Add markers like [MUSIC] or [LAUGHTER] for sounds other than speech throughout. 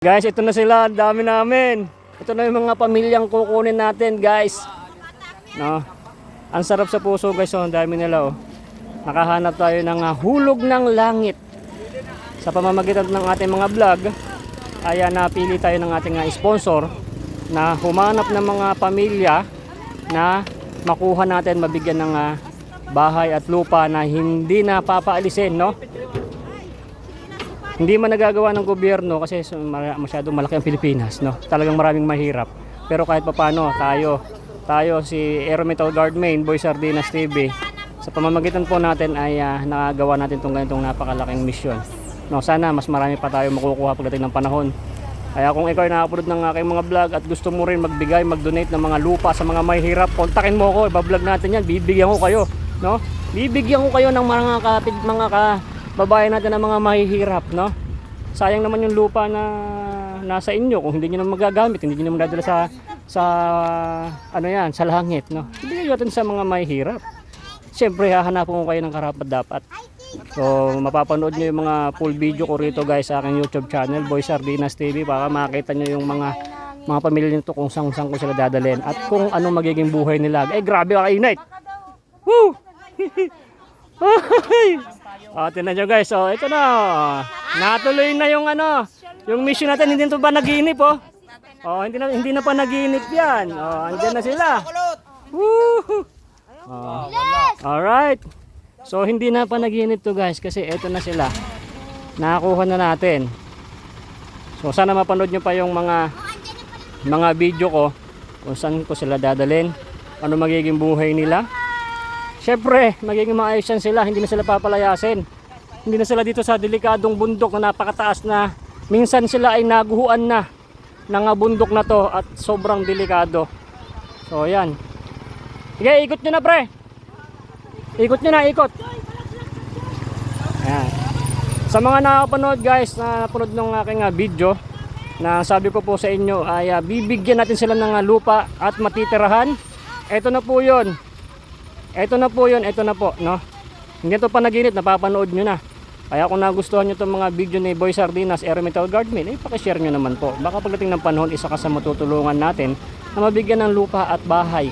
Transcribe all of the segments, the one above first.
Guys, ito na sila. Dami namin. Ito na yung mga pamilyang kukunin natin, guys. No? Ang sarap sa puso, guys. Oh, dami nila, oh. Nakahanap tayo ng ah, hulog ng langit. Sa pamamagitan ng ating mga vlog, ay napili tayo ng ating ah, sponsor na humanap ng mga pamilya na makuha natin, mabigyan ng ah, bahay at lupa na hindi na papaalisin, no? Hindi man nagagawa ng gobyerno kasi masyadong malaki ang Pilipinas, no? Talagang maraming mahirap. Pero kahit papano, tayo, tayo si Aero Metal Guard Main, Boy Sardinas TV, sa pamamagitan po natin ay ah, nakagawa natin itong ganitong napakalaking misyon. No, sana mas marami pa tayo makukuha pagdating ng panahon. Kaya kung ikaw ay nakapulot ng aking mga vlog at gusto mo rin magbigay, mag-donate ng mga lupa sa mga mahihirap, kontakin mo ako, ibablog natin yan, bibigyan ko kayo, no? Bibigyan ko kayo ng mga kapit, mga ka, babae natin ng mga mahihirap, no? Sayang naman yung lupa na nasa inyo kung hindi niyo na magagamit, hindi niyo na madadala sa sa ano yan, sa langit, no? Ibigay natin sa mga mahihirap. Siyempre, hahanapan ko kayo ng karapat dapat. So, mapapanood nyo yung mga full video ko rito guys sa aking YouTube channel, Boy Sardinas TV, para makita nyo yung mga mga pamilya nito kung saan saan ko sila dadalhin at kung ano magiging buhay nila. Eh, grabe ka init! Woo! [LAUGHS] oh, tinan nyo guys, oh, ito na. Natuloy na yung ano, yung mission natin, hindi na pa naginip, oh. Oh, hindi na hindi na pa naginip 'yan. Oh, andyan na sila. Woo! Oh. Alright. So hindi na pa naginip to guys kasi eto na sila. Nakakuha na natin. So sana mapanood nyo pa yung mga mga video ko kung saan ko sila dadalhin. Ano magiging buhay nila. Siyempre, magiging maayos yan sila. Hindi na sila papalayasin. Hindi na sila dito sa delikadong bundok na napakataas na minsan sila ay naguhuan na ng bundok na to at sobrang delikado. So yan. Sige, ikot nyo na pre. Ikot nyo na, ikot. Ayan. Sa mga nakapanood guys, na napanood ng aking ah, video, na sabi ko po sa inyo ay ah, bibigyan natin sila ng ah, lupa at matitirahan. Ito na po yun. Ito na po yun, ito na po. No? Hindi ito panaginip, napapanood nyo na. Kaya kung nagustuhan nyo itong mga video ni Boy Sardinas, Air Metal Guardman, eh pakishare nyo naman po. Baka pagdating ng panahon, isa ka sa matutulungan natin na mabigyan ng lupa at bahay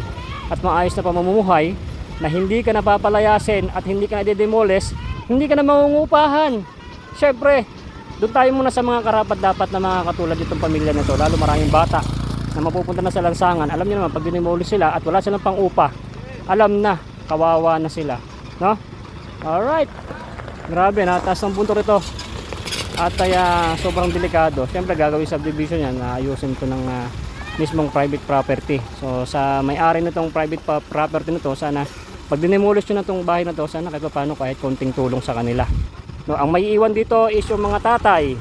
at maayos na pamumuhay na hindi ka napapalayasin at hindi ka na-demolish, hindi ka na mangungupahan. Siyempre, doon tayo muna sa mga karapat dapat na mga katulad nitong pamilya nito, lalo maraming bata na mapupunta na sa lansangan. Alam niyo naman, pag dinimolish sila at wala silang pang-upa, alam na, kawawa na sila. No? Alright. Grabe, nataas ng punto rito. At kaya sobrang delikado. Siyempre gagawin subdivision yan, na ayusin ko ng ah, mismong private property. So sa may-ari nitong private property nito, sana pag dinemolish nyo na itong bahay na to, sana kahit paano kahit konting tulong sa kanila. No, ang may iwan dito is yung mga tatay,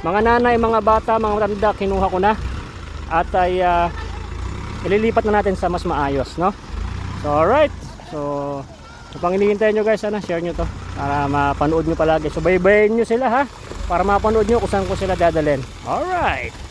mga nanay, mga bata, mga matanda, kinuha ko na. At ay ah, ililipat na natin sa mas maayos, no? So alright. So Kapag hinihintay nyo guys, sana share nyo to para mapanood nyo palagi. So baybayin nyo sila ha para mapanood nyo kung saan ko sila dadalhin. Alright.